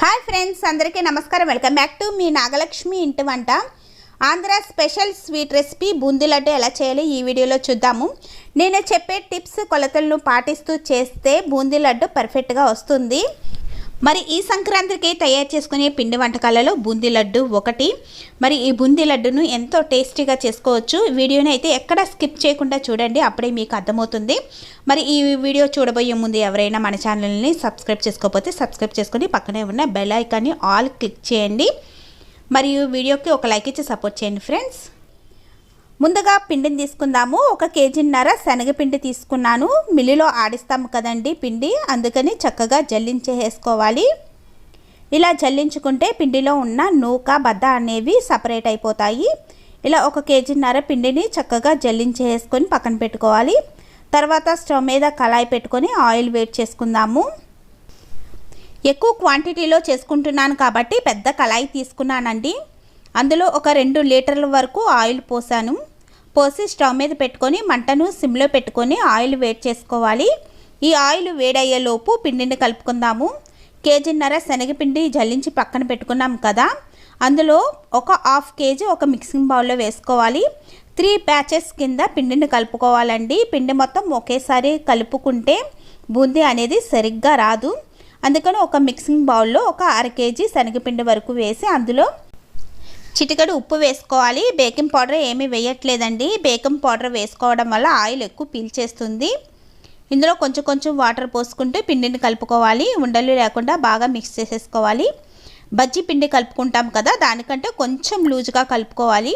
Hi friends అందరికీ నమస్కారం. Welcome back to మీ నాగలక్ష్మి ఇంటి వంట. Andhra special sweet recipe boondi laddu ఎలా చేయాలి ఈ వీడియోలో చూద్దాము. నేను చెప్పే టిప్స్ కొలతలను పాటిస్తూ చేస్తే బూందీ లడ్డు పర్ఫెక్ట్గా వస్తుంది. మరి ఈ సంక్రాంతికి తయారు చేసుకునే పిండి వంటకాలలో బూందీ లడ్డు ఒకటి. మరి ఈ బూందీ లడ్డును ఎంతో టేస్టీగా చేసుకోవచ్చు. వీడియోని అయితే ఎక్కడ స్కిప్ చేయకుండా చూడండి అప్పుడే మీకు అర్థమవుతుంది. మరి ఈ వీడియో చూడబోయే ముందు ఎవరైనా మన ఛానల్ని సబ్స్క్రైబ్ చేసుకోకపోతే సబ్స్క్రైబ్ చేసుకొని పక్కనే ఉన్న బెల్ ఐకాన్ని ఆల్ క్లిక్ చేయండి. మరియు వీడియోకి ఒక లైక్ ఇచ్చి సపోర్ట్ చేయండి ఫ్రెండ్స్. ముందుగా పిండిని తీసుకుందాము. ఒక కేజీన్నర శనగపిండి తీసుకున్నాను. మిల్లులో ఆడిస్తాము కదండి పిండి. అందుకని చక్కగా జల్లించేసుకోవాలి ఇలా జల్లించుకుంటే పిండిలో ఉన్న నూక బద్ద అనేవి సపరేట్ అయిపోతాయి. ఇలా ఒక కేజీన్నర పిండిని చక్కగా జల్లించేసుకొని పక్కన పెట్టుకోవాలి. తర్వాత స్టవ్ మీద కళాయి పెట్టుకొని ఆయిల్ వేట్ చేసుకుందాము. ఎక్కువ క్వాంటిటీలో చేసుకుంటున్నాను కాబట్టి పెద్ద కళాయి తీసుకున్నానండి. అందులో ఒక రెండు లీటర్ల వరకు ఆయిల్ పోసాను. పోసి స్టవ్ మీద పెట్టుకొని మంటను సిమ్లో పెట్టుకొని ఆయిల్ వేడి చేసుకోవాలి. ఈ ఆయిల్ వేడయ్యేలోపు పిండిని కలుపుకుందాము. కేజీన్నర శనగపిండి జల్లించి పక్కన పెట్టుకున్నాం కదా. అందులో ఒక హాఫ్ కేజీ ఒక మిక్సింగ్ బౌల్లో వేసుకోవాలి. త్రీ ప్యాచెస్ కింద పిండిని కలుపుకోవాలండి. పిండి మొత్తం ఒకేసారి కలుపుకుంటే బూందీ అనేది సరిగ్గా రాదు. అందుకని ఒక మిక్సింగ్ బౌల్లో ఒక అర కేజీ శనగపిండి వరకు వేసి అందులో చిటికడు ఉప్పు వేసుకోవాలి. బేకింగ్ పౌడర్ ఏమీ వేయట్లేదండి. బేకింగ్ పౌడర్ వేసుకోవడం వల్ల ఆయిల్ ఎక్కువ పీల్చేస్తుంది. ఇందులో కొంచెం కొంచెం వాటర్ పోసుకుంటూ పిండిని కలుపుకోవాలి. ఉండలు లేకుండా బాగా మిక్స్ చేసేసుకోవాలి. బజ్జీ పిండి కలుపుకుంటాం కదా దానికంటే కొంచెం లూజుగా కలుపుకోవాలి.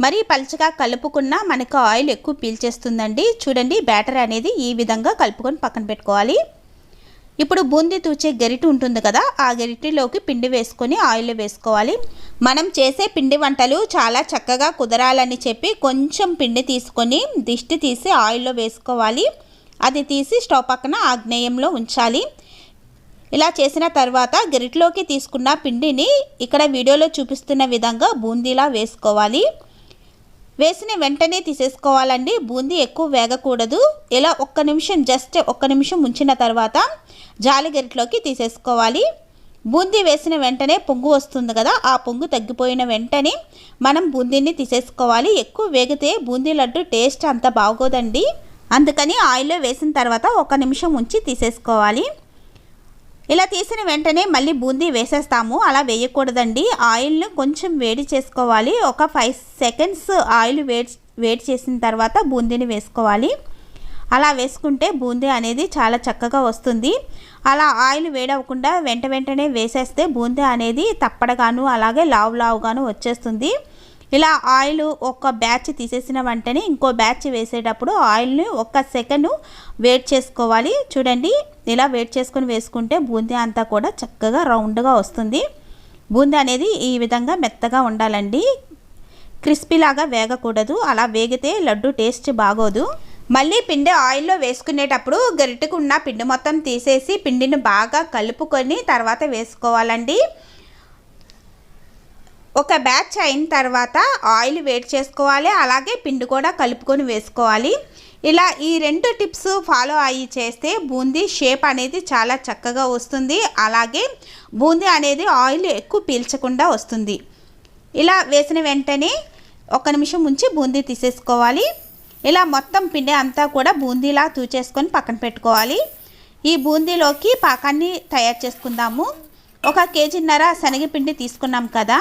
మరి పలుచగా కలుపుకున్న మనకు ఆయిల్ ఎక్కువ పీల్చేస్తుందండి. చూడండి బ్యాటర్ అనేది ఈ విధంగా కలుపుకొని పక్కన పెట్టుకోవాలి. ఇప్పుడు బూందీ తూచే గరిటె ఉంటుంది కదా ఆ గరిటెలోకి పిండి వేసుకొని ఆయిల్ వేసుకోవాలి. మనం చేసే పిండి వంటలు చాలా చక్కగా కుదరాలని చెప్పి కొంచెం పిండి తీసుకొని దిష్టి తీసి ఆయిల్లో వేసుకోవాలి. అది తీసి స్టవ్ పక్కన ఆగ్నేయంలో ఉంచాలి. ఇలా చేసిన తర్వాత గరిటలోకి తీసుకున్న పిండిని ఇక్కడ వీడియోలో చూపిస్తున్న విధంగా బూందీలా వేసుకోవాలి. వేసిన వెంటనే తీసేసుకోవాలండి. బూందీ ఎక్కువ వేగకూడదు. ఇలా ఒక్క నిమిషం జస్ట్ ఒక్క నిమిషం ఉంచిన తర్వాత జాలి గరిటలోకి తీసేసుకోవాలి. బూందీ వేసిన వెంటనే పొంగు వస్తుంది కదా ఆ పొంగు తగ్గిపోయిన వెంటనే మనం బూందీని తీసేసుకోవాలి. ఎక్కువ వేగితే బూందీ లడ్డు టేస్ట్ అంత బాగోదండి. అందుకని ఆయిల్లో వేసిన తర్వాత ఒక నిమిషం ఉంచి తీసేసుకోవాలి. ఇలా తీసిన వెంటనే మళ్ళీ బూందీ వేసేస్తాము. అలా వేయకూడదండి. ఆయిల్ను కొంచెం వేడి చేసుకోవాలి. ఒక ఫైవ్ సెకండ్స్ ఆయిల్ వేడి వేడి చేసిన తర్వాత బూందీని వేసుకోవాలి. అలా వేసుకుంటే బూందీ అనేది చాలా చక్కగా వస్తుంది. అలా ఆయిల్ వేడవకుండా వెంట వెంటనే వేసేస్తే బూందీ అనేది తప్పడగాను అలాగే లావు లావుగాను వచ్చేస్తుంది. ఇలా ఆయిల్ ఒక బ్యాచ్ తీసేసిన వెంటనే ఇంకో బ్యాచ్ వేసేటప్పుడు ఆయిల్ని ఒక సెకండ్ వేట్ చేసుకోవాలి. చూడండి ఇలా వేట్ చేసుకొని వేసుకుంటే బూందీ అంతా కూడా చక్కగా రౌండ్గా వస్తుంది. బూందీ అనేది ఈ విధంగా మెత్తగా ఉండాలండి. క్రిస్పీలాగా వేగకూడదు. అలా వేగితే లడ్డు టేస్ట్ బాగోదు. మళ్ళీ పిండి ఆయిల్లో వేసుకునేటప్పుడు గరిటకు ఉన్న పిండి మొత్తం తీసేసి పిండిని బాగా కలుపుకొని తర్వాత వేసుకోవాలండి. ఒక బ్యాచ్ అయిన తర్వాత ఆయిల్ వేడి చేసుకోవాలి అలాగే పిండి కూడా కలుపుకొని వేసుకోవాలి. ఇలా ఈ రెండు టిప్స్ ఫాలో అయ్యి చేస్తే బూందీ షేప్ అనేది చాలా చక్కగా వస్తుంది. అలాగే బూందీ అనేది ఆయిల్ ఎక్కువ పీల్చకుండా వస్తుంది. ఇలా వేసిన వెంటనే ఒక నిమిషం ఉంచి బూందీ తీసేసుకోవాలి. ఇలా మొత్తం పిండి అంతా కూడా బూందీలా తూచేసుకొని పక్కన పెట్టుకోవాలి. ఈ బూందీలోకి పాకాన్ని తయారు చేసుకుందాము. ఒక కేజీన్నర శనగపిండి తీసుకున్నాం కదా.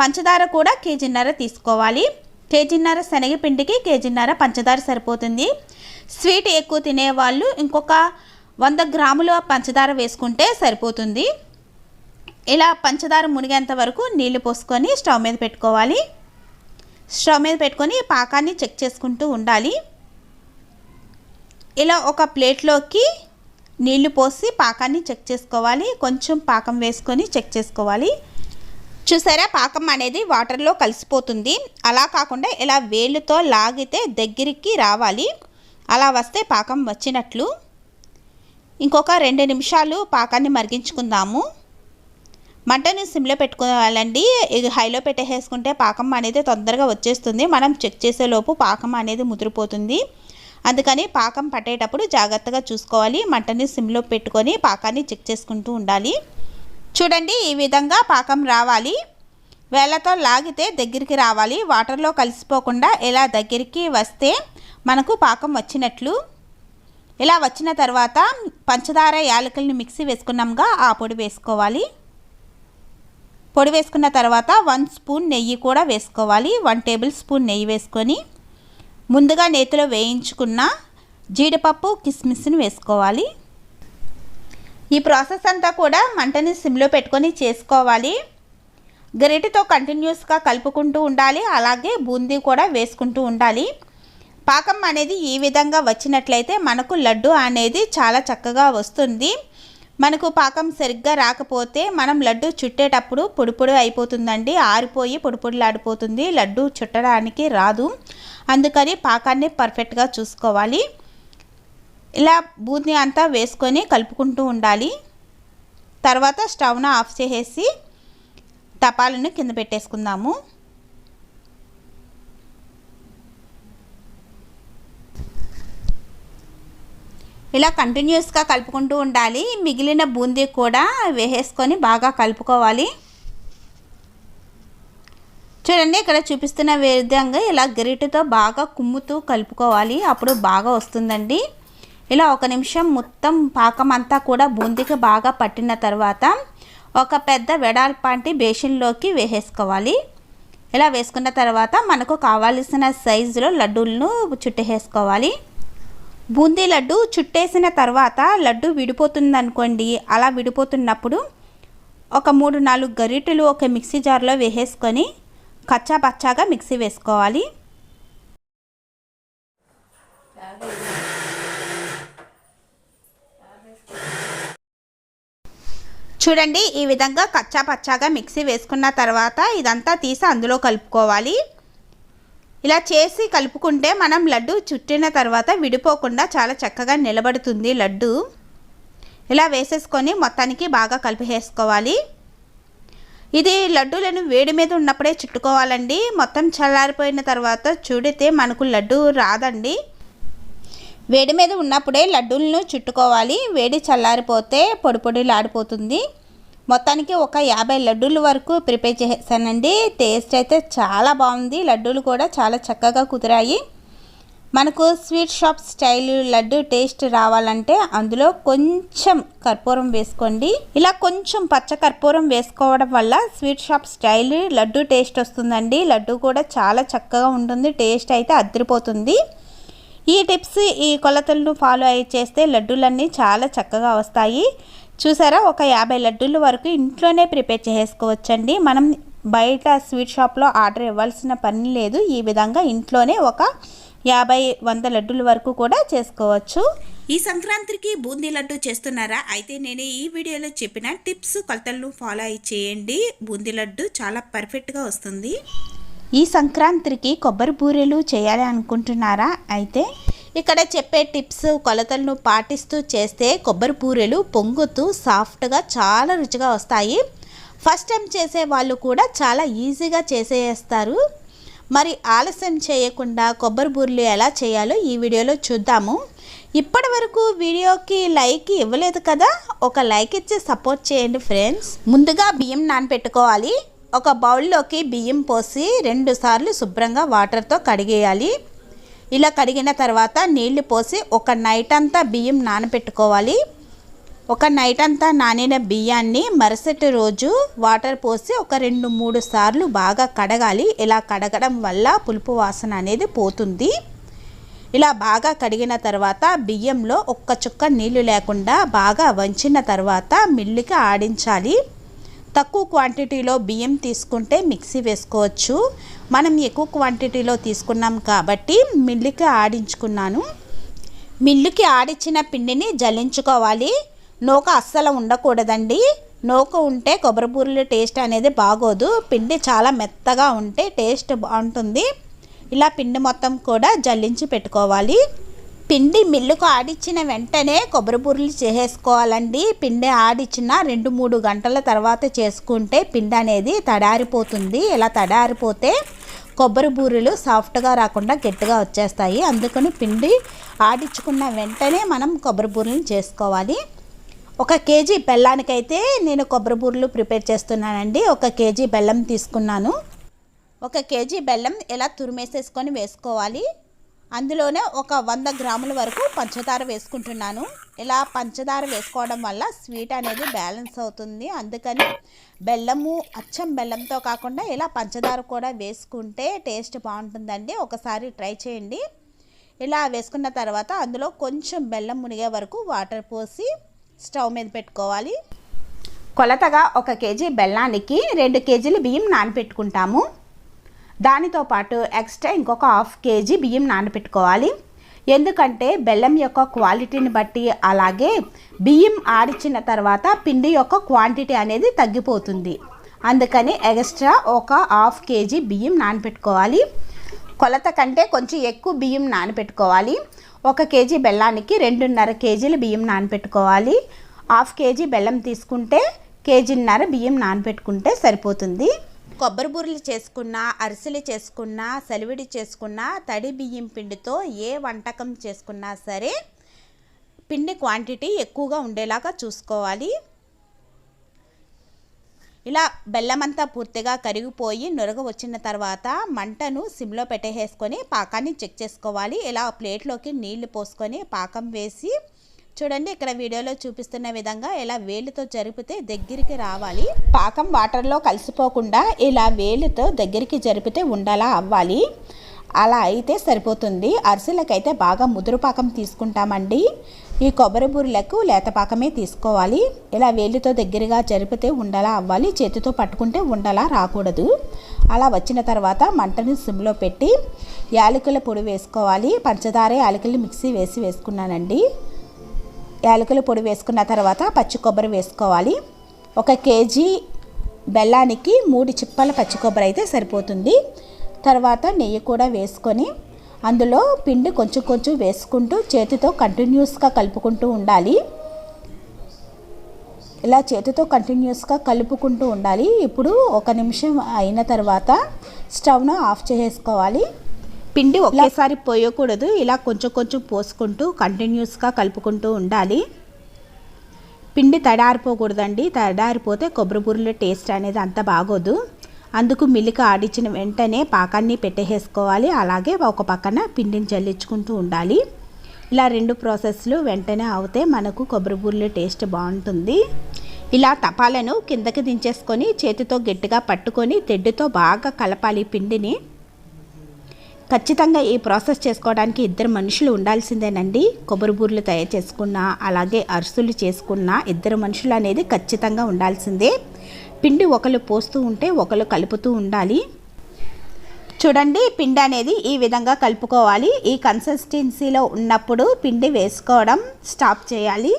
పంచదార కూడా కేజీన్నర తీసుకోవాలి. కేజీన్నర శనగపిండికి కేజీన్నర పంచదార సరిపోతుంది. స్వీట్ ఎక్కువ తినేవాళ్ళు ఇంకొక వంద గ్రాముల పంచదార వేసుకుంటే సరిపోతుంది. ఇలా పంచదార మునిగేంత వరకు నీళ్ళు పోసుకొని స్టవ్ మీద పెట్టుకోవాలి. స్టవ్ మీద పెట్టుకొని పాకాన్ని చెక్ చేసుకుంటూ ఉండాలి. ఇలా ఒక ప్లేట్లోకి నీళ్ళు పోసి పాకాన్ని చెక్ చేసుకోవాలి. కొంచెం పాకం వేసుకొని చెక్ చేసుకోవాలి. చూసారా? పాకం అనేది వాటర్లో కలిసిపోతుంది. అలా కాకుండా ఇలా వేలుతో లాగితే దగ్గరికి రావాలి. అలా వస్తే పాకం వచ్చినట్లు. ఇంకొక రెండు నిమిషాలు పాకాన్ని మరిగించుకుందాము. మంటను సిమ్లో పెట్టుకోవాలండి. ఇది హైలో పెట్టేసుకుంటే పాకం అనేది తొందరగా వచ్చేస్తుంది. మనం చెక్ చేసేలోపు పాకం అనేది ముదిరిపోతుంది. అందుకని పాకం పట్టేటప్పుడు జాగ్రత్తగా చూసుకోవాలి. మంటని సిమ్లో పెట్టుకొని పాకాన్ని చెక్ చేసుకుంటూ ఉండాలి. చూడండి ఈ విధంగా పాకం రావాలి. వేళ్ళతో లాగితే దగ్గరికి రావాలి. వాటర్లో కలిసిపోకుండా ఇలా దగ్గరికి వస్తే మనకు పాకం వచ్చినట్లు. ఇలా వచ్చిన తర్వాత పంచదార యాలకుల్ని మిక్సీ వేసుకున్నాంగా ఆ పొడి వేసుకోవాలి. పొడి వేసుకున్న తర్వాత వన్ స్పూన్ నెయ్యి కూడా వేసుకోవాలి. వన్ టేబుల్ స్పూన్ నెయ్యి వేసుకొని ముందుగా నేతిలో వేయించుకున్న జీడిపప్పు కిస్మిస్ని వేసుకోవాలి. ఈ ప్రాసెస్ అంతా కూడా మంటని సిమ్లో పెట్టుకొని చేసుకోవాలి. గరిటెతో కంటిన్యూస్గా కలుపుకుంటూ ఉండాలి. అలాగే బూందీ కూడా వేసుకుంటూ ఉండాలి. పాకం అనేది ఈ విధంగా వచ్చినట్లయితే మనకు లడ్డు అనేది చాలా చక్కగా వస్తుంది. మనకు పాకం సరిగ్గా రాకపోతే మనం లడ్డు చుట్టేటప్పుడు పొడిపొడి అయిపోతుందండి. ఆరిపోయి పొడిపొడిలాడిపోతుంది లడ్డు చుట్టడానికి రాదు. అందుకని పాకాన్ని పర్ఫెక్ట్గా చూసుకోవాలి. ఇలా బూందీ అంతా వేసుకొని కలుపుకుంటూ ఉండాలి. తర్వాత స్టవ్ను ఆఫ్ చేసేసి తపాలను కింద పెట్టేసుకుందాము. ఇలా కంటిన్యూస్గా కలుపుకుంటూ ఉండాలి. మిగిలిన బూందీ కూడా వేసేసుకొని బాగా కలుపుకోవాలి. చూడండి ఇక్కడ చూపిస్తున్న విధంగా ఇలా గరిటతో బాగా కుమ్ముతూ కలుపుకోవాలి. అప్పుడు బాగా వస్తుందండి. ఇలా ఒక నిమిషం మొత్తం పాకం అంతా కూడా బూందీకి బాగా పట్టిన తర్వాత ఒక పెద్ద వెడాల్పాంటి బేషన్లోకి వేసేసుకోవాలి. ఇలా వేసుకున్న తర్వాత మనకు కావాల్సిన సైజులో లడ్డూలను చుట్టేసుకోవాలి బూందీ లడ్డు చుట్టేసిన తర్వాత లడ్డు విడిపోతుంది అనుకోండి అలా విడిపోతున్నప్పుడు ఒక మూడు నాలుగు గరిటెలు ఒక మిక్సీ జార్లో వేసేసుకొని కచ్చా పచ్చాగా మిక్సీ వేసుకోవాలి. చూడండి ఈ విధంగా కచ్చా పచ్చాగా మిక్సీ వేసుకున్న తర్వాత ఇదంతా తీసి అందులో కలుపుకోవాలి. ఇలా చేసి కలుపుకుంటే మనం లడ్డు చుట్టిన తర్వాత విడిపోకుండా చాలా చక్కగా నిలబడుతుంది లడ్డు. ఇలా వేసేసుకొని మొత్తానికి బాగా కలిపేసుకోవాలి. ఇది లడ్డూలను వేడి మీద ఉన్నప్పుడే చుట్టుకోవాలండి. మొత్తం చల్లారిపోయిన తర్వాత చూడితే మనకు లడ్డు రాదండి. వేడి మీద ఉన్నప్పుడే లడ్డూలను చుట్టుకోవాలి. వేడి చల్లారిపోతే పొడి పొడిలాడిపోతుంది. మొత్తానికి ఒక యాభై లడ్డూల వరకు ప్రిపేర్ చేశానండి. టేస్ట్ అయితే చాలా బాగుంది. లడ్డూలు కూడా చాలా చక్కగా కుదిరాయి. మనకు sweet shop style laddu taste రావాలంటే అందులో కొంచెం కర్పూరం వేసుకోండి. ఇలా కొంచెం పచ్చ కర్పూరం వేసుకోవడం వల్ల sweet shop style laddu taste వస్తుందండి. లడ్డు కూడా చాలా చక్కగా ఉంటుంది. టేస్ట్ అయితే అదిరిపోతుంది ఈ టిప్స్ ఈ కొలతలను ఫాలో అయ్యి చేస్తే లడ్డూలన్నీ చాలా చక్కగా వస్తాయి. చూసారా? ఒక యాభై లడ్డూల వరకు ఇంట్లోనే ప్రిపేర్ చేసుకోవచ్చండి. మనం బయట స్వీట్ షాప్లో ఆర్డర్ ఇవ్వాల్సిన పని లేదు. ఈ విధంగా ఇంట్లోనే ఒక యాభై వంద లడ్డూల వరకు కూడా చేసుకోవచ్చు. ఈ సంక్రాంతికి బూందీ లడ్డు చేస్తున్నారా? అయితే నేను ఈ వీడియోలో చెప్పిన టిప్స్ కొలతలను ఫాలో అయ్యి చేయండి. బూందీ లడ్డు చాలా పర్ఫెక్ట్గా వస్తుంది. ఈ సంక్రాంతికి కొబ్బరి బూరెలు చేయాలి అనుకుంటున్నారా? అయితే ఇక్కడ చెప్పే టిప్స్ కొలతలను పాటిస్తూ చేస్తే కొబ్బరి బూరెలు పొంగుతూ సాఫ్ట్గా చాలా రుచిగా వస్తాయి. ఫస్ట్ టైం చేసే వాళ్ళు కూడా చాలా ఈజీగా చేసేస్తారు. మరి ఆలస్యం చేయకుండా కొబ్బరి బూరెలు ఎలా చేయాలో ఈ వీడియోలో చూద్దాము. ఇప్పటి వరకు వీడియోకి లైక్ ఇవ్వలేదు కదా? ఒక లైక్ ఇచ్చి సపోర్ట్ చేయండి ఫ్రెండ్స్. ముందుగా బియ్యం నానపెట్టుకోవాలి ఒక బౌల్లోకి బియ్యం పోసి రెండు సార్లు శుభ్రంగా వాటర్తో కడిగేయాలి. ఇలా కడిగిన తర్వాత నీళ్ళు పోసి ఒక నైట్ అంతా బియ్యం నానబెట్టుకోవాలి. ఒక నైట్ అంతా నానిన బియ్యాన్ని మరుసటి రోజు వాటర్ పోసి ఒక రెండు మూడు సార్లు బాగా కడగాలి. ఇలా కడగడం వల్ల పులుపు వాసన అనేది పోతుంది. ఇలా బాగా కడిగిన తర్వాత బియ్యంలో ఒక్క చుక్క నీళ్ళు లేకుండా బాగా వంచిన తర్వాత మిల్లుకి ఆడించాలి. తక్కువ క్వాంటిటీలో బియ్యం తీసుకుంటే మిక్సీ వేసుకోవచ్చు. మనం ఎక్కువ క్వాంటిటీలో తీసుకున్నాం కాబట్టి మిల్లుకి ఆడించుకున్నాను. మిల్లుకి ఆడించిన పిండిని జల్లించుకోవాలి. నూక అస్సలు ఉండకూడదండి. నూక ఉంటే కొబ్బరి బూరెల టేస్ట్ అనేది బాగోదు. పిండి చాలా మెత్తగా ఉంటే టేస్ట్ బాగుంటుంది. ఇలా పిండి మొత్తం కూడా జల్లించి పెట్టుకోవాలి. పిండి మిల్లుకు ఆడిచ్చిన వెంటనే కొబ్బరి బూరెలు చేసేసుకోవాలండి. పిండి ఆడిచ్చిన రెండు మూడు గంటల తర్వాత చేసుకుంటే పిండి అనేది తడారిపోతుంది. ఇలా తడారిపోతే కొబ్బరి బూరెలు సాఫ్ట్గా రాకుండా గట్టిగా వచ్చేస్తాయి. అందుకని పిండి ఆడించుకున్న వెంటనే మనం కొబ్బరి బూరెలు చేసుకోవాలి. ఒక కేజీ బెల్లానికైతే నేను కొబ్బరి బూరెలు ప్రిపేర్ చేస్తున్నానండి. ఒక కేజీ బెల్లం తీసుకున్నాను. ఒక కేజీ బెల్లం ఇలా తురిమేసేసుకొని వేసుకోవాలి. అందులోనే ఒక వంద గ్రాముల వరకు పంచదార వేసుకుంటున్నాను. ఇలా పంచదార వేసుకోవడం వల్ల స్వీట్ అనేది బ్యాలెన్స్ అవుతుంది. అందుకని బెల్లము అచ్చం బెల్లంతో కాకుండా ఇలా పంచదార కూడా వేసుకుంటే టేస్ట్ బాగుంటుందండి. ఒకసారి ట్రై చేయండి. ఇలా వేసుకున్న తర్వాత అందులో కొంచెం బెల్లం మునిగే వరకు వాటర్ పోసి స్టవ్ మీద పెట్టుకోవాలి. కొలతగా ఒక కేజీ బెల్లానికి రెండు కేజీలు బియ్యం నానపెట్టుకుంటాము దానితో పాటు ఎక్స్ట్రా ఇంకొక హాఫ్ కేజీ బియ్యం నానబెట్టుకోవాలి. ఎందుకంటే బెల్లం యొక్క క్వాలిటీని బట్టి అలాగే బియ్యం ఆడిచిన తర్వాత పిండి యొక్క క్వాంటిటీ అనేది తగ్గిపోతుంది. అందుకని ఎక్స్ట్రా ఒక హాఫ్ కేజీ బియ్యం నానబెట్టుకోవాలి. కొలత కంటే కొంచెం ఎక్కువ బియ్యం నానబెట్టుకోవాలి. ఒక కేజీ బెల్లానికి రెండున్నర కేజీల బియ్యం నానబెట్టుకోవాలి. హాఫ్ కేజీ బెల్లం తీసుకుంటే కేజీన్నర బియ్యం నానబెట్టుకుంటే సరిపోతుంది. కొబ్బరి బూరెలు చేసుకున్న అరిసెలు చేసుకున్న సలివిడి చేసుకున్న తడి బియ్యం పిండితో ఏ వంటకం చేసుకున్నా సరే పిండి క్వాంటిటీ ఎక్కువగా ఉండేలాగా చూసుకోవాలి. ఇలా బెల్లం అంతా పూర్తిగా కరిగిపోయి నురగ వచ్చిన తర్వాత మంటను సిమ్లో పెట్టేసుకొని పాకాన్ని చెక్ చేసుకోవాలి. ఇలా ప్లేట్లోకి నీళ్ళు పోసుకొని పాకం వేసి చూడండి ఇక్కడ వీడియోలో చూపిస్తున్న విధంగా ఇలా వేలుతో జరిపితే దగ్గరికి రావాలి. పాకం వాటర్లో కలిసిపోకుండా ఇలా వేలుతో దగ్గరికి జరిపితే ఉండలా అవ్వాలి. అలా అయితే సరిపోతుంది. అరిసెలకైతే బాగా ముదురు పాకం తీసుకుంటామండి. ఈ కొబ్బరి బూరెలకు లేతపాకమే తీసుకోవాలి. ఇలా వేలితో దగ్గరగా జరిపితే ఉండలా అవ్వాలి. చేతితో పట్టుకుంటే ఉండలా రాకూడదు. అలా వచ్చిన తర్వాత మంటను సిమ్లో పెట్టి యాలకుల పొడి వేసుకోవాలి. పంచదార యాలకులు మిక్సీ వేసి వేసుకున్నానండి. యాలకుల పొడి వేసుకున్న తర్వాత పచ్చి కొబ్బరి వేసుకోవాలి. ఒక కేజీ బెల్లానికి మూడు చిప్పల పచ్చి కొబ్బరి అయితే సరిపోతుంది. తర్వాత నెయ్యి కూడా వేసుకొని అందులో పిండి కొంచెం కొంచెం వేసుకుంటూ చేతితో కంటిన్యూస్గా కలుపుకుంటూ ఉండాలి. ఇలా చేతితో కంటిన్యూస్గా కలుపుకుంటూ ఉండాలి. ఇప్పుడు ఒక నిమిషం అయిన తర్వాత స్టవ్ను ఆఫ్ చేసుకోవాలి పిండి ఒకేసారి పోయకూడదు. ఇలా కొంచెం కొంచెం పోసుకుంటూ కంటిన్యూస్గా కలుపుకుంటూ ఉండాలి. పిండి తడారిపోకూడదండి. తడారిపోతే కొబ్బరి బూరెల టేస్ట్ అనేది అంత బాగోదు. అందుకు మిల్లికి ఆడించిన వెంటనే పాకాన్ని పెట్టేసుకోవాలి అలాగే ఒక పక్కన పిండిని చల్లించుకుంటూ ఉండాలి. ఇలా రెండు ప్రాసెస్లు వెంటనే అవుతే మనకు కొబ్బరి బూరెల టేస్ట్ బాగుంటుంది. ఇలా తపాలను కిందకి దించేసుకొని చేతితో గట్టిగా పట్టుకొని తెడ్డుతో బాగా కలపాలి పిండిని. ఖచ్చితంగా ఈ ప్రాసెస్ చేసుకోవడానికి ఇద్దరు మనుషులు ఉండాల్సిందేనండి. కొబ్బరి బూర్లు తయారు చేసుకున్న అలాగే అరుసులు చేసుకున్న ఇద్దరు మనుషులు అనేది ఖచ్చితంగా ఉండాల్సిందే. పిండి ఒకరు పోస్తూ ఉంటే ఒకరు కలుపుతూ ఉండాలి. చూడండి పిండి అనేది ఈ విధంగా కలుపుకోవాలి. ఈ కన్సిస్టెన్సీలో ఉన్నప్పుడు పిండి వేసుకోవడం స్టాప్ చేయాలి.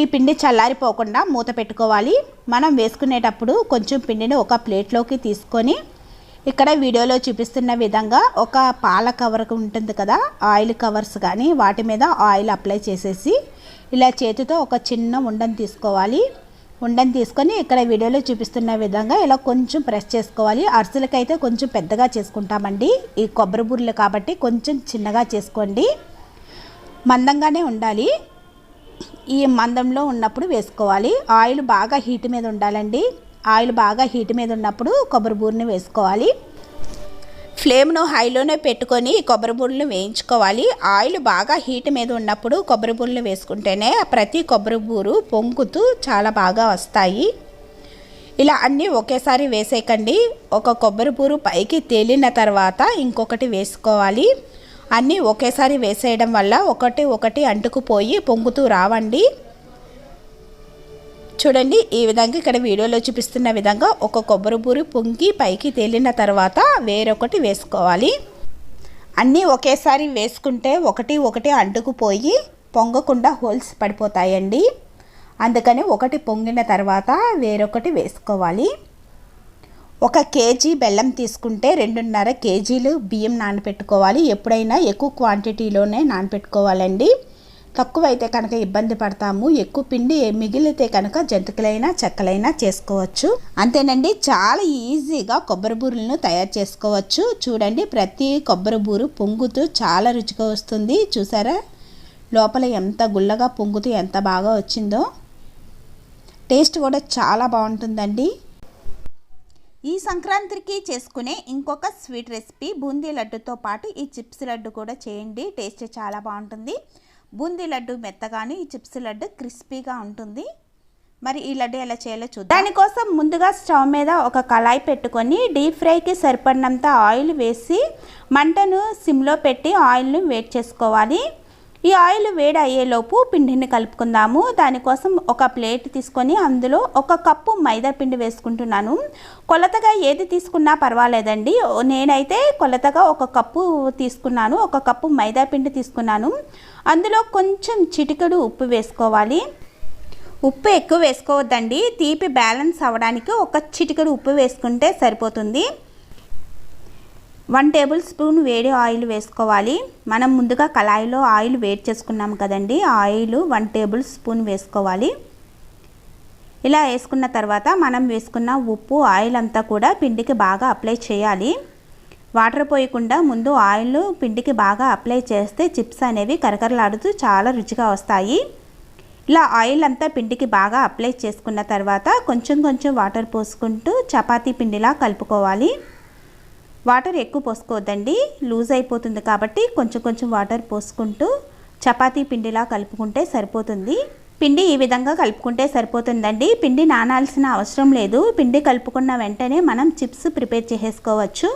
ఈ పిండి చల్లారిపోకుండా మూత పెట్టుకోవాలి. మనం వేసుకునేటప్పుడు కొంచెం పిండిని ఒక ప్లేట్లోకి తీసుకొని ఇక్కడ వీడియోలో చూపిస్తున్న విధంగా ఒక పాల కవర్ ఉంటుంది కదా ఆయిల్ కవర్స్ కానీ వాటి మీద ఆయిల్ అప్లై చేసేసి ఇలా చేతితో ఒక చిన్న ఉండని తీసుకోవాలి. ఉండని తీసుకొని ఇక్కడ వీడియోలో చూపిస్తున్న విధంగా ఇలా కొంచెం ప్రెస్ చేసుకోవాలి. అరిసెలకైతే కొంచెం పెద్దగా చేసుకుంటామండి. ఈ కొబ్బరి బూరెలు కాబట్టి కొంచెం చిన్నగా చేసుకోండి. మందంగానే ఉండాలి. ఈ మందంలో ఉన్నప్పుడు వేసుకోవాలి. ఆయిల్ బాగా హీట్ మీద ఉండాలండి. ఆయిల్ బాగా హీట్ మీద ఉన్నప్పుడు కొబ్బరి బూరిని వేసుకోవాలి. ఫ్లేమ్ను హైలోనే పెట్టుకొని కొబ్బరి బూరెలు వేయించుకోవాలి. ఆయిల్ బాగా హీట్ మీద ఉన్నప్పుడు కొబ్బరి బూరెలు వేసుకుంటేనే ప్రతి కొబ్బరి బూరు పొంగుతూ చాలా బాగా వస్తాయి. ఇలా అన్నీ ఒకేసారి వేసేయకండి. ఒక కొబ్బరి బూరు పైకి తేలిన తర్వాత ఇంకొకటి వేసుకోవాలి. అన్నీ ఒకేసారి వేసేయడం వల్ల ఒకటి ఒకటి అంటుకుపోయి పొంగుతూ రావండి. చూడండి ఈ విధంగా ఇక్కడ వీడియోలో చూపిస్తున్న విధంగా ఒక కొబ్బరి పూరి పొంగి పైకి తేలిన తర్వాత వేరొకటి వేసుకోవాలి. అన్నీ ఒకేసారి వేసుకుంటే ఒకటి ఒకటి అంటుకుపోయి పొంగకుండా హోల్స్ పడిపోతాయండి. అందుకని ఒకటి పొంగిన తర్వాత వేరొకటి వేసుకోవాలి. ఒక కేజీ బెల్లం తీసుకుంటే రెండున్నర కేజీలు బియ్యం నానపెట్టుకోవాలి. ఎప్పుడైనా ఎక్కువ క్వాంటిటీలోనే నానపెట్టుకోవాలండి. తక్కువైతే కనుక ఇబ్బంది పడతాము ఎక్కువ పిండి మిగిలితే కనుక జంతికలైనా చెక్కలైనా చేసుకోవచ్చు. అంతేనండి చాలా ఈజీగా కొబ్బరి బూరెలను తయారు చేసుకోవచ్చు. చూడండి ప్రతి కొబ్బరి బూరు పొంగుతూ చాలా రుచిగా వస్తుంది. చూసారా? లోపల ఎంత గుల్లగా పొంగుతూ ఎంత బాగా వచ్చిందో. టేస్ట్ కూడా చాలా బాగుంటుందండి. ఈ సంక్రాంతికి చేసుకునే ఇంకొక స్వీట్ రెసిపీ బూందీ లడ్డుతో పాటు ఈ చిప్స్ లడ్డు కూడా చేయండి. టేస్ట్ చాలా బాగుంటుంది. బూందీ లడ్డు మెత్తగాను ఈ చిప్స్ లడ్డు క్రిస్పీగా ఉంటుంది. మరి ఈ లడ్డు ఎలా చేయాలో చూద్దాం. దానికోసం ముందుగా స్టవ్ మీద ఒక కళాయి పెట్టుకొని డీప్ ఫ్రైకి సరిపడినంత ఆయిల్ వేసి మంటను సిమ్లో పెట్టి ఆయిల్ని వేడి చేసుకోవాలి. ఈ ఆయిల్ వేడి అయ్యేలోపు పిండిని కలుపుకుందాము. దానికోసం ఒక ప్లేట్ తీసుకొని అందులో ఒక కప్పు మైదా పిండి వేసుకుంటున్నాను. కొలతగా ఏది తీసుకున్నా పర్వాలేదండి. నేనైతే కొలతగా ఒక కప్పు తీసుకున్నాను. ఒక కప్పు మైదా పిండి తీసుకున్నాను. అందులో కొంచెం చిటికడు ఉప్పు వేసుకోవాలి. ఉప్పు ఎక్కువ వేసుకోవద్దండి. తీపి బ్యాలెన్స్ అవ్వడానికి ఒక చిటికడు ఉప్పు వేసుకుంటే సరిపోతుంది. వన్ టేబుల్ స్పూన్ వేడి ఆయిల్ వేసుకోవాలి. మనం ముందుగా కళాయిలో ఆయిల్ వేడి చేసుకున్నాం కదండి. ఆయిల్ వన్ టేబుల్ స్పూన్ వేసుకోవాలి. ఇలా వేసుకున్న తర్వాత మనం వేసుకున్న ఉప్పు ఆయిల్ అంతా కూడా పిండికి బాగా అప్లై చేయాలి. వాటర్ పోయకుండా ముందు ఆయిల్ పిండికి బాగా అప్లై చేస్తే చిప్స్ అనేవి కరకరలాడుతూ చాలా రుచిగా వస్తాయి. ఇలా ఆయిల్ అంతా పిండికి బాగా అప్లై చేసుకున్న తర్వాత కొంచెం కొంచెం వాటర్ పోసుకుంటూ చపాతీ పిండిలా కలుపుకోవాలి. వాటర్ ఎక్కువ పోసుకోవద్దండి లూజ్ అయిపోతుంది కాబట్టి కొంచెం కొంచెం వాటర్ పోసుకుంటూ చపాతీ పిండిలా కలుపుకుంటే సరిపోతుంది. పిండి ఈ విధంగా కలుపుకుంటే సరిపోతుందండి. పిండి నానాల్సిన అవసరం లేదు. పిండి కలుపుకున్న వెంటనే మనం చిప్స్ ప్రిపేర్ చేసేసుకోవచ్చు.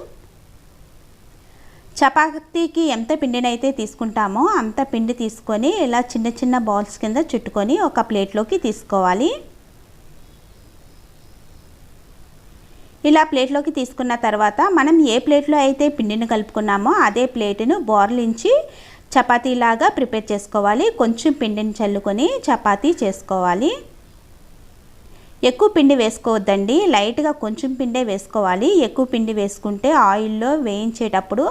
చపాతీకి ఎంత పిండినైతే తీసుకుంటామో అంత పిండి తీసుకొని ఇలా చిన్న చిన్న బాల్స్ కింద చుట్టుకొని ఒక ప్లేట్లోకి తీసుకోవాలి. ఇలా ప్లేట్లోకి తీసుకున్న తర్వాత మనం ఏ ప్లేట్లో అయితే పిండిని కలుపుకున్నామో అదే ప్లేట్ను బోర్లించి చపాతీలాగా ప్రిపేర్ చేసుకోవాలి. కొంచెం పిండిని చల్లుకొని చపాతీ చేసుకోవాలి. ఎక్కువ పిండి వేసుకోవద్దండి. లైట్గా కొంచెం పిండే వేసుకోవాలి. ఎక్కువ పిండి వేసుకుంటే ఆయిల్లో వేయించేటప్పుడు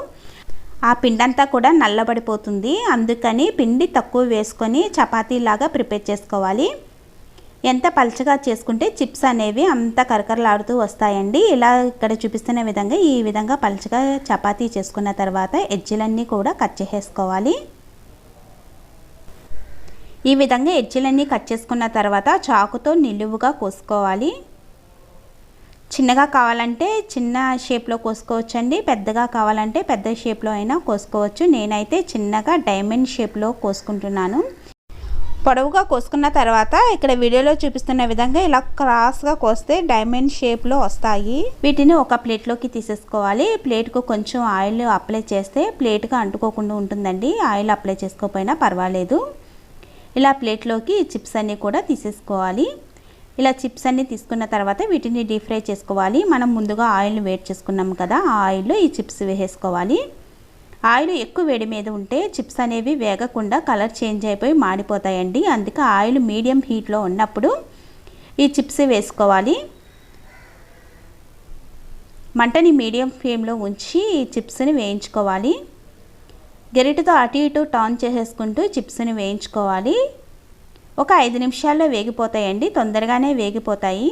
ఆ పిండంతా కూడా నల్లబడిపోతుంది. అందుకని పిండి తక్కువ వేసుకొని చపాతీలాగా ప్రిపేర్ చేసుకోవాలి. ఎంత పలచగా చేసుకుంటే చిప్స్ అనేవి అంత కరకరలాడుతూ వస్తాయండి. ఇలా ఇక్కడ చూపిస్తున్న విధంగా ఈ విధంగా పలచగా చపాతీ చేసుకున్న తర్వాత ఎడ్జిలన్నీ కూడా కట్ చేసేసుకోవాలి. ఈ విధంగా ఎడ్జిలన్నీ కట్ చేసుకున్న తర్వాత చాకుతో నిలువుగా కోసుకోవాలి. చిన్నగా కావాలంటే చిన్న షేప్లో కోసుకోవచ్చండి. పెద్దగా కావాలంటే పెద్ద షేప్లో అయినా కోసుకోవచ్చు. నేనైతే చిన్నగా డైమండ్ షేప్లో కోసుకుంటున్నాను. పొడవుగా కోసుకున్న తర్వాత ఇక్కడ వీడియోలో చూపిస్తున్న విధంగా ఇలా క్రాస్గా కోస్తే డైమండ్ షేప్లో వస్తాయి. వీటిని ఒక ప్లేట్లోకి తీసేసుకోవాలి. ప్లేట్కు కొంచెం ఆయిల్ అప్లై చేస్తే ప్లేట్గా అంటుకోకుండా ఉంటుందండి. ఆయిల్ అప్లై చేసుకోకపోయినా పర్వాలేదు. ఇలా ప్లేట్లోకి చిప్స్ అన్నీ కూడా తీసేసుకోవాలి. ఇలా చిప్స్ అన్నీ తీసుకున్న తర్వాత వీటిని డీప్ ఫ్రై చేసుకోవాలి. మనం ముందుగా ఆయిల్ని వేడి చేసుకున్నాం కదా ఆ ఆయిల్లో ఈ చిప్స్ వేసేసుకోవాలి. ఆయిల్ ఎక్కువ వేడి మీద ఉంటే చిప్స్ అనేవి వేగకుండా కలర్ చేంజ్ అయిపోయి మాడిపోతాయండి. అందుకే ఆయిల్ మీడియం హీట్లో ఉన్నప్పుడు ఈ చిప్స్ వేసుకోవాలి. మంటని మీడియం ఫ్లేమ్లో ఉంచి ఈ చిప్స్ని వేయించుకోవాలి. గరిటతో అటు ఇటు టర్న్ చేసేసుకుంటూ చిప్స్ని వేయించుకోవాలి. ఒక ఐదు నిమిషాల్లో వేగిపోతాయండి తొందరగానే వేగిపోతాయి.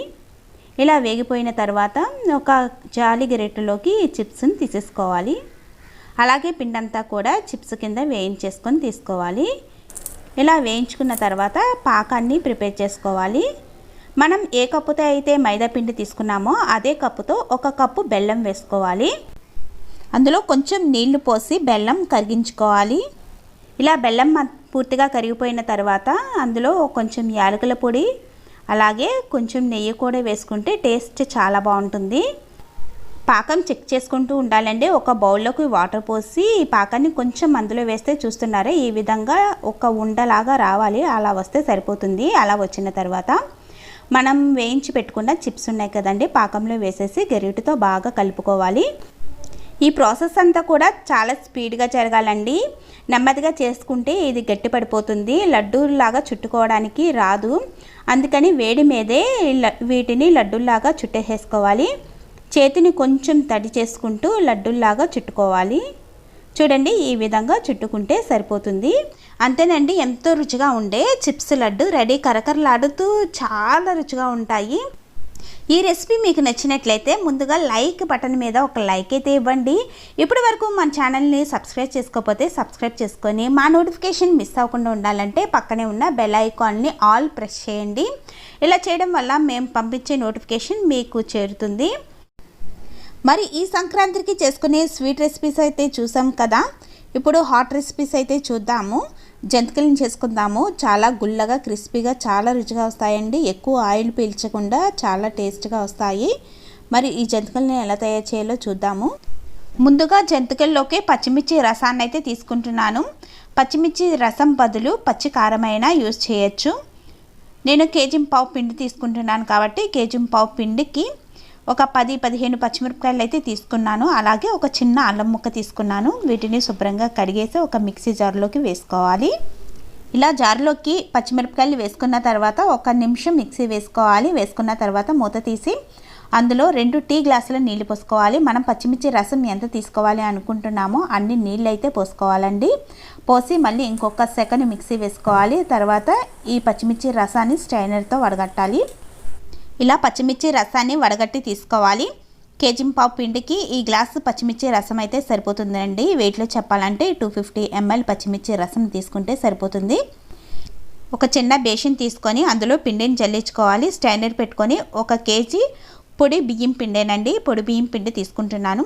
ఇలా వేగిపోయిన తర్వాత ఒక జాలి గరిటెలోకి చిప్స్ని తీసేసుకోవాలి. అలాగే పిండంతా కూడా చిప్స్ కింద వేయించేసుకొని తీసుకోవాలి. ఇలా వేయించుకున్న తర్వాత పాకాన్ని ప్రిపేర్ చేసుకోవాలి. మనం ఏ కప్పుతో అయితే మైదా పిండి తీసుకున్నామో అదే కప్పుతో ఒక కప్పు బెల్లం వేసుకోవాలి. అందులో కొంచెం నీళ్ళు పోసి బెల్లం కరిగించుకోవాలి. ఇలా బెల్లం పూర్తిగా కరిగిపోయిన తర్వాత అందులో కొంచెం యాలకుల పొడి అలాగే కొంచెం నెయ్యి కూడా వేసుకుంటే టేస్ట్ చాలా బాగుంటుంది. పాకం చెక్ చేసుకుంటూ ఉండాలండి. ఒక బౌల్లోకి వాటర్ పోసి ఈ పాకాన్ని కొంచెం అందులో వేస్తే చూస్తున్నారే ఈ విధంగా ఒక ఉండలాగా రావాలి. అలా వస్తే సరిపోతుంది. అలా వచ్చిన తర్వాత మనం వేయించి పెట్టుకున్న చిప్స్ ఉన్నాయి కదండి పాకంలో వేసేసి గరిటితో బాగా కలుపుకోవాలి. ఈ ప్రాసెస్ అంతా కూడా చాలా స్పీడ్గా జరగాలండి. నెమ్మదిగా చేసుకుంటే ఇది గట్టి పడిపోతుంది లడ్డూలాగా చుట్టుకోవడానికి రాదు. అందుకని వేడి మీదే వీటిని లడ్డూలాగా చుట్టేసేసుకోవాలి. చేతిని కొంచెం తడి చేసుకుంటూ లడ్డూలాగా చుట్టుకోవాలి. చూడండి ఈ విధంగా చుట్టుకుంటే సరిపోతుంది. అంతేనండి ఎంతో రుచిగా ఉండే చిప్స్ లడ్డు రెడీ కరకరలాడుతూ చాలా రుచిగా ఉంటాయి. ఈ రెసిపీ మీకు నచ్చినట్లయితే ముందుగా లైక్ బటన్ మీద ఒక లైక్ అయితే ఇవ్వండి. ఇప్పటి వరకు మన ఛానల్ని సబ్స్క్రైబ్ చేసుకోకపోతే సబ్స్క్రైబ్ చేసుకొని మా నోటిఫికేషన్ మిస్ అవ్వకుండా ఉండాలంటే పక్కనే ఉన్న బెల్ ఐకాన్ని ఆల్ ప్రెస్ చేయండి. ఇలా చేయడం వల్ల మేము పంపించే నోటిఫికేషన్ మీకు చేరుతుంది. మరి ఈ సంక్రాంతికి చేసుకునే స్వీట్ రెసిపీస్ అయితే చూసాం కదా. ఇప్పుడు హాట్ రెసిపీస్ అయితే చూద్దాము. జంతికలను చేసుకుందాము. చాలా గుల్లగా క్రిస్పీగా చాలా రుచిగా వస్తాయండి. ఎక్కువ ఆయిల్ పీల్చకుండా చాలా టేస్ట్గా వస్తాయి. మరి ఈ జంతికల్ని ఎలా తయారు చేయాలో చూద్దాము. ముందుగా జంతికల్లోకి పచ్చిమిర్చి రసాన్ని అయితే తీసుకుంటున్నాను. పచ్చిమిర్చి రసం బదులు పచ్చి కారమైనా యూజ్ చేయొచ్చు. నేను కేజీ పావు పిండి తీసుకుంటున్నాను కాబట్టి కేజీ పావు పిండికి ఒక పది పదిహేను పచ్చిమిరపకాయలు అయితే తీసుకున్నాను. అలాగే ఒక చిన్న అల్లం ముక్క తీసుకున్నాను. వీటిని శుభ్రంగా కడిగేసి ఒక మిక్సీ జార్లోకి వేసుకోవాలి. ఇలా జార్లోకి పచ్చిమిరపకాయలు వేసుకున్న తర్వాత ఒక నిమిషం మిక్సీ వేసుకోవాలి. వేసుకున్న తర్వాత మూత తీసి అందులో రెండు టీ గ్లాసుల నీళ్ళు పోసుకోవాలి. మనం పచ్చిమిర్చి రసం ఎంత తీసుకోవాలి అనుకుంటున్నామో అన్ని నీళ్ళు అయితే పోసుకోవాలండి. పోసి మళ్ళీ ఇంకొక సెకండ్ మిక్సీ వేసుకోవాలి. తర్వాత ఈ పచ్చిమిర్చి రసాన్ని స్ట్రైనర్తో వడగట్టాలి. ఇలా పచ్చిమిర్చి రసాన్ని వడగట్టి తీసుకోవాలి. కేజీ పావు పిండికి ఈ గ్లాసు పచ్చిమిర్చి రసం అయితే సరిపోతుందండి. వెయిట్లో చెప్పాలంటే టూ ఫిఫ్టీ ఎంఎల్ పచ్చిమిర్చి రసం తీసుకుంటే సరిపోతుంది. ఒక చిన్న బేషన్ తీసుకొని అందులో పిండిని జల్లించుకోవాలి. స్టాండర్డ్ పెట్టుకొని ఒక కేజీ పొడి బియ్యం పిండేనండి. పొడి బియ్యం పిండి తీసుకుంటున్నాను.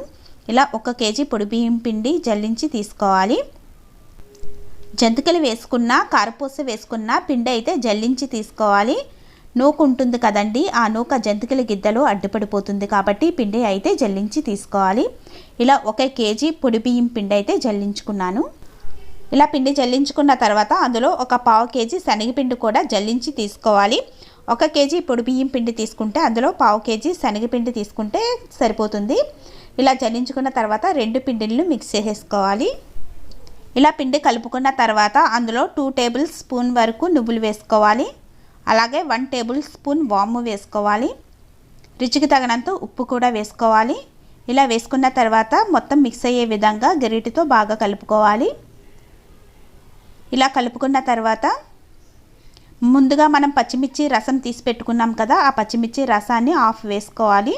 ఇలా ఒక కేజీ పొడి బియ్యం పిండి జల్లించి తీసుకోవాలి. జంతికలు వేసుకున్న కారపూస వేసుకున్న పిండి అయితే జల్లించి తీసుకోవాలి. నూకు ఉంటుంది కదండి. ఆ నూక జంతికల గిద్దలో అడ్డుపడిపోతుంది కాబట్టి పిండి అయితే జల్లించి తీసుకోవాలి. ఇలా ఒక కేజీ పొడి బియ్యం పిండి అయితే జల్లించుకున్నాను. ఇలా పిండి జల్లించుకున్న తర్వాత అందులో ఒక పావు కేజీ శనగపిండి కూడా జల్లించి తీసుకోవాలి. ఒక కేజీ పొడి బియ్యం పిండి తీసుకుంటే అందులో పావు కేజీ శనగపిండి తీసుకుంటే సరిపోతుంది. ఇలా జల్లించుకున్న తర్వాత రెండు పిండిలను మిక్స్ చేసేసుకోవాలి. ఇలా పిండి కలుపుకున్న తర్వాత అందులో టూ టేబుల్ స్పూన్ వరకు నువ్వులు వేసుకోవాలి. అలాగే వన్ టేబుల్ స్పూన్ వాము వేసుకోవాలి. రుచికి తగినంత ఉప్పు కూడా వేసుకోవాలి. ఇలా వేసుకున్న తర్వాత మొత్తం మిక్స్ అయ్యే విధంగా గరిటితో బాగా కలుపుకోవాలి. ఇలా కలుపుకున్న తర్వాత ముందుగా మనం పచ్చిమిర్చి రసం తీసి పెట్టుకున్నాం కదా ఆ పచ్చిమిర్చి రసాన్ని ఆఫ్ వేసుకోవాలి.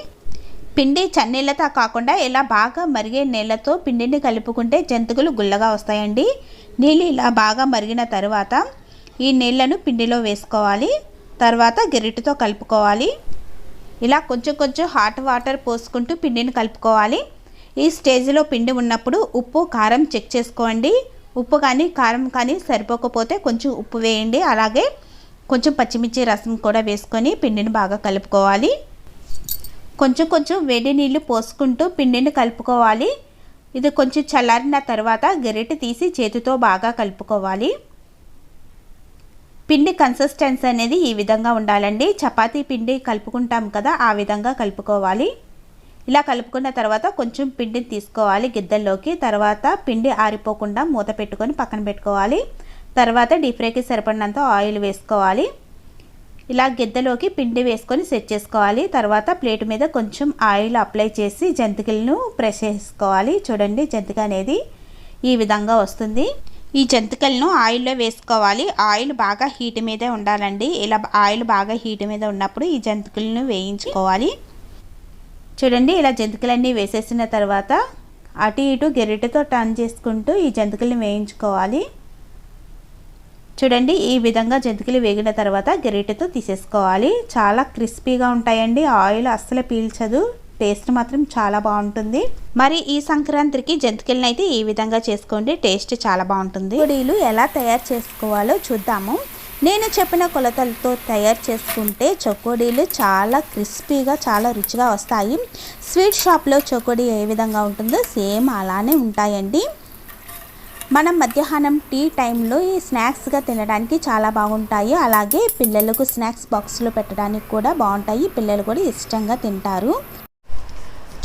పిండి చన్నీళ్ళతో కాకుండా ఇలా బాగా మరిగే నీళ్ళతో పిండిని కలుపుకుంటే జంతువులు గుల్లగా వస్తాయండి. నీళ్ళు ఇలా బాగా మరిగిన తర్వాత ఈ నీళ్ళను పిండిలో వేసుకోవాలి. తర్వాత గెరిటితో కలుపుకోవాలి. ఇలా కొంచెం కొంచెం హాట్ వాటర్ పోసుకుంటూ పిండిని కలుపుకోవాలి. ఈ స్టేజ్లో పిండి ఉన్నప్పుడు ఉప్పు కారం చెక్ చేసుకోండి. ఉప్పు కానీ కారం కానీ సరిపోకపోతే కొంచెం ఉప్పు వేయండి. అలాగే కొంచెం పచ్చిమిర్చి రసం కూడా వేసుకొని పిండిని బాగా కలుపుకోవాలి. కొంచెం కొంచెం వేడి నీళ్ళు పోసుకుంటూ పిండిని కలుపుకోవాలి. ఇది కొంచెం చల్లారిన తర్వాత గరిటె తీసి చేతితో బాగా కలుపుకోవాలి. పిండి కన్సిస్టెన్సీ అనేది ఈ విధంగా ఉండాలండి. చపాతీ పిండి కలుపుకుంటాం కదా ఆ విధంగా కలుపుకోవాలి. ఇలా కలుపుకున్న తర్వాత కొంచెం పిండిని తీసుకోవాలి గిద్దల్లోకి. తర్వాత పిండి ఆరిపోకుండా మూత పెట్టుకొని పక్కన పెట్టుకోవాలి. తర్వాత డీప్ ఫ్రైకి సరిపడినంత ఆయిల్ వేసుకోవాలి. ఇలా గిద్దలోకి పిండి వేసుకొని సెట్ చేసుకోవాలి. తర్వాత ప్లేట్ మీద కొంచెం ఆయిల్ అప్లై చేసి జంతికలను ప్రెస్ చేసుకోవాలి. చూడండి జంతిక అనేది ఈ విధంగా వస్తుంది. ఈ జంతికలను ఆయిల్లో వేసుకోవాలి. ఆయిల్ బాగా హీట్ మీదే ఉండాలండి. ఇలా ఆయిల్ బాగా హీట్ మీద ఉన్నప్పుడు ఈ జంతికలను వేయించుకోవాలి. చూడండి ఇలా జంతికలన్నీ వేసేసిన తర్వాత అటు ఇటు గెరిటతో టర్న్ చేసుకుంటూ ఈ జంతికల్ని వేయించుకోవాలి. చూడండి ఈ విధంగా జంతికలు వేగిన తర్వాత గెరిటతో తీసేసుకోవాలి. చాలా క్రిస్పీగా ఉంటాయండి. ఆయిల్ అస్సలు పీల్చదు. టేస్ట్ మాత్రం చాలా బాగుంటుంది. మరి ఈ సంక్రాంతికి జంతికలను అయితే ఈ విధంగా చేసుకోండి. టేస్ట్ చాలా బాగుంటుంది. పొడిలు ఎలా తయారు చేసుకోవాలో చూద్దాము. నేను చెప్పిన కొలతలతో తయారు చేసుకుంటే చకోడీలు చాలా క్రిస్పీగా చాలా రుచిగా వస్తాయి. స్వీట్ షాప్లో చొకోడీ ఏ విధంగా ఉంటుందో సేమ్ అలానే ఉంటాయండి. మనం మధ్యాహ్నం టీ టైంలో ఈ స్నాక్స్గా తినడానికి చాలా బాగుంటాయి. అలాగే పిల్లలకు స్నాక్స్ బాక్స్లో పెట్టడానికి కూడా బాగుంటాయి. పిల్లలు కూడా ఇష్టంగా తింటారు.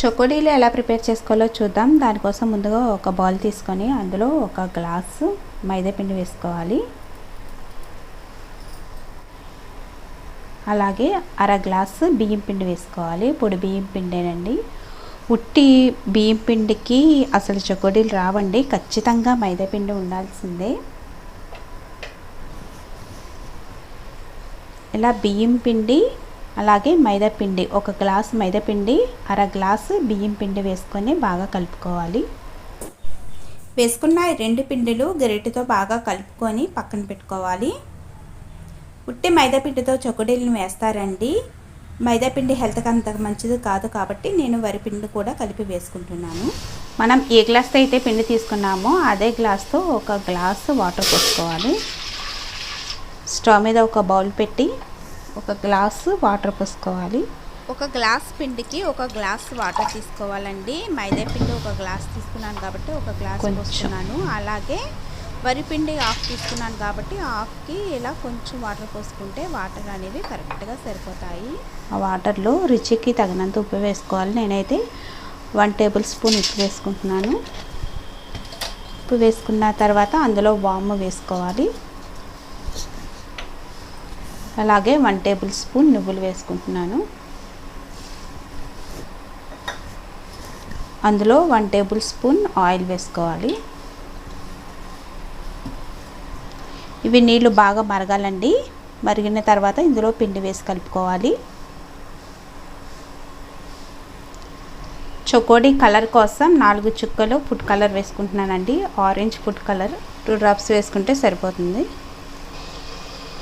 చొకోడీలు ఎలా ప్రిపేర్ చేసుకోవాలో చూద్దాం. దానికోసం ముందుగా ఒక బౌల్ తీసుకొని అందులో ఒక గ్లాసు మైదాపిండి వేసుకోవాలి. అలాగే అర గ్లాసు బియ్యం పిండి వేసుకోవాలి. పొడి బియ్యం పిండేనండి. ఉట్టి బియ్యం పిండికి అసలు చకోడీలు రావండి. ఖచ్చితంగా మైదాపిండి ఉండాల్సిందే. ఇలా బియ్యం పిండి అలాగే మైదాపిండి ఒక గ్లాస్ మైదాపిండి అర గ్లాసు బియ్యం పిండి వేసుకొని బాగా కలుపుకోవాలి. వేసుకున్న రెండు పిండిలు గరిటెతో బాగా కలుపుకొని పక్కన పెట్టుకోవాలి. ఉట్టి మైదాపిండితో చొక్కడీలను వేస్తారండి. మైదాపిండి హెల్త్కి అంత మంచిది కాదు కాబట్టి నేను వరి పిండి కూడా కలిపి వేసుకుంటున్నాను. మనం ఏ గ్లాస్తో అయితే పిండి తీసుకున్నామో అదే గ్లాస్తో ఒక గ్లాస్ వాటర్ పోసుకోవాలి. స్టవ్ మీద ఒక బౌల్ పెట్టి ఒక గ్లాసు వాటర్ పోసుకోవాలి. ఒక గ్లాస్ పిండికి ఒక గ్లాస్ వాటర్ తీసుకోవాలండి. మైదా పిండి ఒక గ్లాస్ తీసుకున్నాను కాబట్టి ఒక గ్లాస్ కొంచెం. పోస్తున్నాను అలాగే వరి పిండి హాఫ్ తీసుకున్నాను కాబట్టి హాఫ్కి ఇలా కొంచెం వాటర్ పోసుకుంటే వాటర్ అనేవి కరెక్ట్గా సరిపోతాయి. ఆ వాటర్లో రుచికి తగినంత ఉప్పు వేసుకోవాలి. నేనైతే వన్ టేబుల్ స్పూన్ ఉప్పు వేసుకుంటున్నాను. ఉప్పు వేసుకున్న తర్వాత అందులో వాము వేసుకోవాలి. అలాగే వన్ టేబుల్ స్పూన్ నువ్వులు వేసుకుంటున్నాను. అందులో వన్ టేబుల్ స్పూన్ ఆయిల్ వేసుకోవాలి. ఇవి నీళ్ళు బాగా మరగాలండి. మరిగిన తర్వాత ఇందులో పిండి వేసి కలుపుకోవాలి. చొకోడీ కలర్ కోసం నాలుగు చుక్కలు ఫుడ్ కలర్ వేసుకుంటున్నానండి. Orange food colour. Two drops వేసుకుంటే సరిపోతుంది.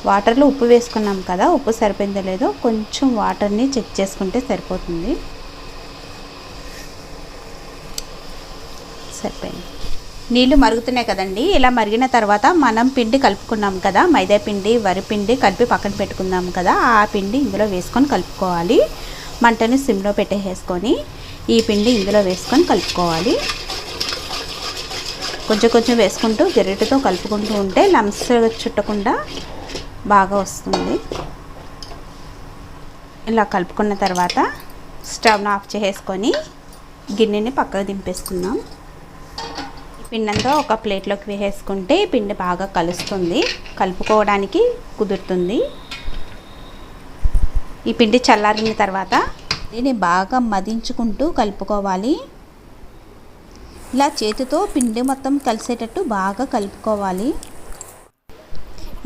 వాటర్లో ఉప్పు వేసుకున్నాం కదా ఉప్పు సరిపోయిందో లేదో కొంచెం వాటర్ని చెక్ చేసుకుంటే సరిపోతుంది. సరిపోయింది. నీళ్ళు మరుగుతున్నాయి కదండి ఇలా మరిగిన తర్వాత మనం పిండి కలుపుకున్నాం కదా మైదా పిండి వరి పిండి కలిపి పక్కన పెట్టుకున్నాం కదా ఆ పిండి ఇందులో వేసుకొని కలుపుకోవాలి. మంటని సిమ్లో పెట్టేసుకొని ఈ పిండి ఇందులో వేసుకొని కలుపుకోవాలి. కొంచెం కొంచెం వేసుకుంటూ గరిటెతో కలుపుకుంటూ ఉంటే లమ్స్ చుట్టకుండా బాగా వస్తుంది. ఇలా కలుపుకున్న తర్వాత స్టవ్ను ఆఫ్ చేసుకొని గిన్నెని పక్కకు దింపేసుకుందాం. పిండంతా ఒక ప్లేట్లోకి వేసేసుకుంటే పిండి బాగా కలుస్తుంది. కలుపుకోవడానికి కుదురుతుంది. ఈ పిండి చల్లారిన తర్వాత దీన్ని బాగా మదించుకుంటూ కలుపుకోవాలి. ఇలా చేతితో పిండి మొత్తం కలిసేటట్టు బాగా కలుపుకోవాలి.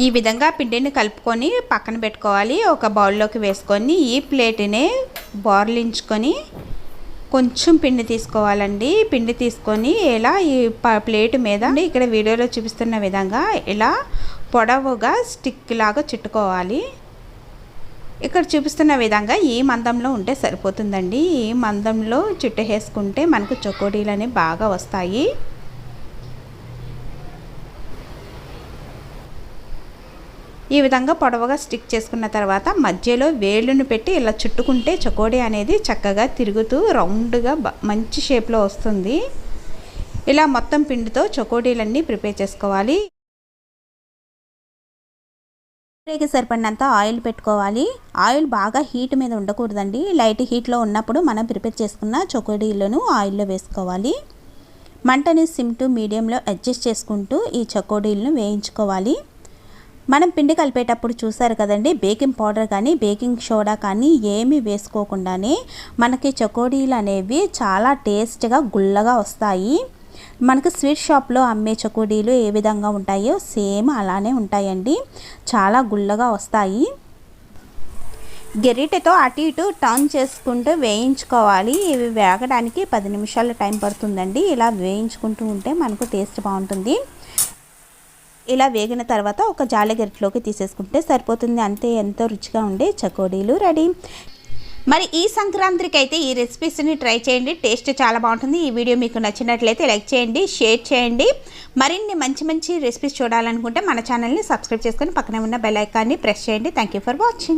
ఈ విధంగా పిండిని కలుపుకొని పక్కన పెట్టుకోవాలి. ఒక బౌల్లోకి వేసుకొని ఈ ప్లేట్ని బోర్లించుకొని కొంచెం పిండి తీసుకోవాలండి. పిండి తీసుకొని ఇలా ఈ ప- ప్లేట్ మీద ఇక్కడ వీడియోలో చూపిస్తున్న విధంగా ఇలా పొడవుగా స్టిక్ లాగా చుట్టుకోవాలి. ఇక్కడ చూపిస్తున్న విధంగా ఈ మందంలో ఉంటే సరిపోతుందండి. ఈ మందంలో చుట్టేసుకుంటే మనకు చొకోడీలు అనేవి బాగా వస్తాయి. ఈ విధంగా పొడవుగా స్టిక్ చేసుకున్న తర్వాత మధ్యలో వేళ్ళును పెట్టి ఇలా చుట్టుకుంటే చకోడీ అనేది చక్కగా తిరుగుతూ రౌండ్గా మంచి షేప్లో వస్తుంది. ఇలా మొత్తం పిండితో చకోడీలన్నీ ప్రిపేర్ చేసుకోవాలి. కి సరిపడినంత ఆయిల్ పెట్టుకోవాలి. ఆయిల్ బాగా హీట్ మీద ఉండకూడదండి. లైట్ హీట్లో ఉన్నప్పుడు మనం ప్రిపేర్ చేసుకున్న చకోడీలను ఆయిల్లో వేసుకోవాలి. మంటని సిమ్ టు మీడియంలో అడ్జస్ట్ చేసుకుంటూ ఈ చకోడీలను వేయించుకోవాలి. మనం పిండి కలిపేటప్పుడు చూసారు కదండి బేకింగ్ పౌడర్ కానీ బేకింగ్ సోడా కానీ ఏమీ వేసుకోకుండానే మనకి చకోడీలు అనేవి చాలా టేస్ట్గా గుల్లగా వస్తాయి. మనకు స్వీట్ షాప్లో అమ్మే చకోడీలు ఏ విధంగా ఉంటాయో సేమ్ అలానే ఉంటాయండి. చాలా గుల్లగా వస్తాయి. గెరిటెతో అటు ఇటు టర్న్ చేసుకుంటూ వేయించుకోవాలి. ఇవి వేగడానికి పది నిమిషాల టైం పడుతుందండి. ఇలా వేయించుకుంటూ ఉంటే మనకు టేస్ట్ బాగుంటుంది. ఇలా వేగిన తర్వాత ఒక జాలి గరిటలోకి తీసేసుకుంటే సరిపోతుంది. అంతే ఎంతో రుచిగా ఉండే చకోడీలు రెడీ. మరి ఈ సంక్రాంతికి అయితే ఈ రెసిపీస్ని ట్రై చేయండి. టేస్ట్ చాలా బాగుంటుంది. ఈ వీడియో మీకు నచ్చినట్లయితే లైక్ చేయండి షేర్ చేయండి. మరిన్ని మంచి మంచి రెసిపీస్ చూడాలనుకుంటే మన ఛానల్ని సబ్స్క్రైబ్ చేసుకొని పక్కనే ఉన్న బెల్ ఐకాన్ని ప్రెస్ చేయండి. Thank you for watching